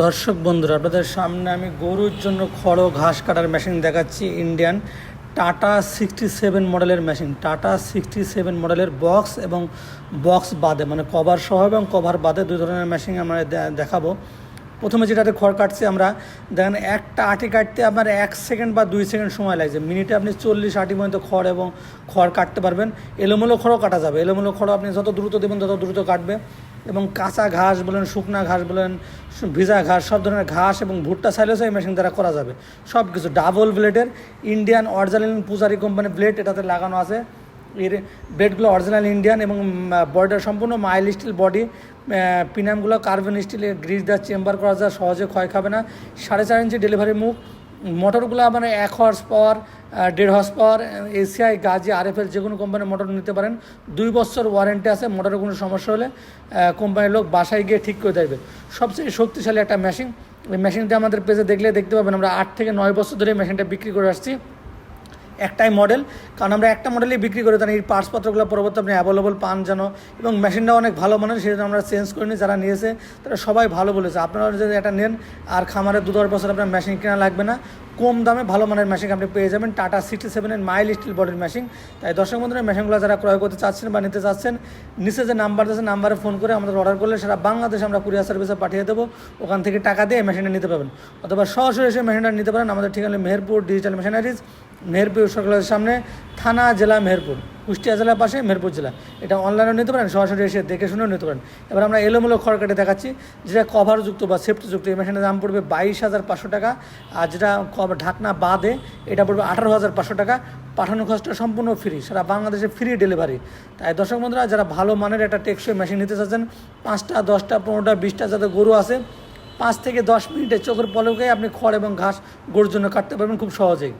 দর্শক বন্ধুরা, আপনাদের সামনে আমি গরুর জন্য খড়, ঘাস কাটার মেশিন দেখাচ্ছি ইন্ডিয়ান টাটা সিক্সটি সেভেন মডেলের মেশিন টাটা সিক্সটি সেভেন মডেলের বক্স এবং বক্স বাদে মানে কভার সহ এবং কভার বাদে দুই ধরনের মেশিন আমরা দেখাবো। প্রথমে যেটাতে খড় কাটছে আমরা, দেখেন একটা আটি কাটতে আপনার এক সেকেন্ড বা দুই সেকেন্ড সময় লাগছে। মিনিটে আপনি চল্লিশ আটি পর্যন্ত খড় এবং খড় কাটতে পারবেন। এলোমেলো খড়ও কাটা যাবে। এলোমেলো খড় আপনি যত দ্রুত দেবেন, তত দ্রুত কাটবে। এবং কাঁচা ঘাস বলেন, শুকনা ঘাস বলেন, ভিজা ঘাস, সব ধরনের ঘাস এবং ভুট্টা সাইলেসও এই মেশিন দ্বারা করা যাবে। সব কিছু ডাবল ব্লেডের ইন্ডিয়ান অরিজিনাল পূজারি কোম্পানির ব্লেড এটাতে লাগানো আছে। এর ব্লেডগুলো অরিজিনাল ইন্ডিয়ান এবং বডিটা সম্পূর্ণ মাইল স্টিল বডি পিনামগুলো কার্বন স্টিলের গ্রিজ দেওয়ার চেম্বার করা যায়, সহজে ক্ষয় খাবে না। সাড়ে চার ইঞ্চি ডেলিভারি মুখ মোটরগুলো মানে এক হর্স পাওয়ার দেড় horse power ACI Gazi RFL যে কোনো কোম্পানির মোটর নিতে পারেন। দুই বছর ওয়ারেন্টি আছে মোটরের কোনো সমস্যা হলে কোম্পানির লোক বাসায় গিয়ে ঠিক করে দেবে। সবচেয়ে শক্তিশালী একটা মেশিন এই মেশিনটা আমাদের পেজে দেখলে দেখতে পাবেন, আমরা আট থেকে নয় বছর ধরে মেশিনটা বিক্রি করে আসছি। একটাই মডেল কারণ আমরা একটা মডেলই বিক্রি করে তাই এই পার্টসপত্রগুলো পরবর্তী আপনি অ্যাভেলেবল পান যেন, এবং মেশিনটা অনেক ভালো মানের সেই জন্য আমরা চেঞ্জ করিনি, যারা নিয়েছে তারা সবাই ভালো বলেছে। আপনারা যদি এটা নেন, আর খামারে দু দশ বছর আপনার মেশিন কেনা লাগবে না, কম দামে ভালো মানের মেশিন আপনি পেয়ে যাবেন। টাটা সিক্সটি সেভেনের মাইল স্টিল বডির মেশিন তাই দর্শক বন্ধুরা মেশিনগুলো যারা ক্রয় করতে চাচ্ছেন বা নিতে চাচ্ছেন, নিচে যে নাম্বার আছে নাম্বারে ফোন করে আমাদের অর্ডার করলে সারা বাংলাদেশে আমরা কুরিয়ার সার্ভিসে পাঠিয়ে দেবো। ওখান থেকে টাকা দিয়ে মেশিনটা নিতে পারবেন। অথবা সরাসরি এসে মেশিনটা নিতে পারেন। আমাদের ঠিকানা মেহেরপুর ডিজিটাল মেশিনারিজ মেহেরপুর সরকারের সামনে থানা, জেলা, মেহেরপুর। কুষ্টিয়া জেলার পাশে মেহেরপুর জেলা। এটা অনলাইনেও নিতে পারেন, সরাসরি এসে দেখে শুনেও নিতে পারেন। এবার আমরা এলোমেলো খড় কেটে দেখাচ্ছি, যেটা কভারযুক্ত বা সেফটিযুক্ত এই মেশিনের দাম পড়বে বাইশ হাজার পাঁচশো টাকা, আর যেটা কভার ঢাকনা বাদে, এটা পড়বে আঠারো হাজার পাঁচশো টাকা। পাঠানো খরচটা সম্পূর্ণ ফ্রি সারা বাংলাদেশে ফ্রি ডেলিভারি তাই দর্শক বন্ধুরা, যারা ভালো মানের একটা টেকসই মেশিন নিতে চাচ্ছেন, পাঁচটা, দশটা, পনেরোটা, বিশটা যাতে গরু আছে, পাঁচ থেকে দশ মিনিটে চোখের পলকে আপনি খড় এবং ঘাস গরুর জন্য কাটতে পারবেন খুব সহজেই।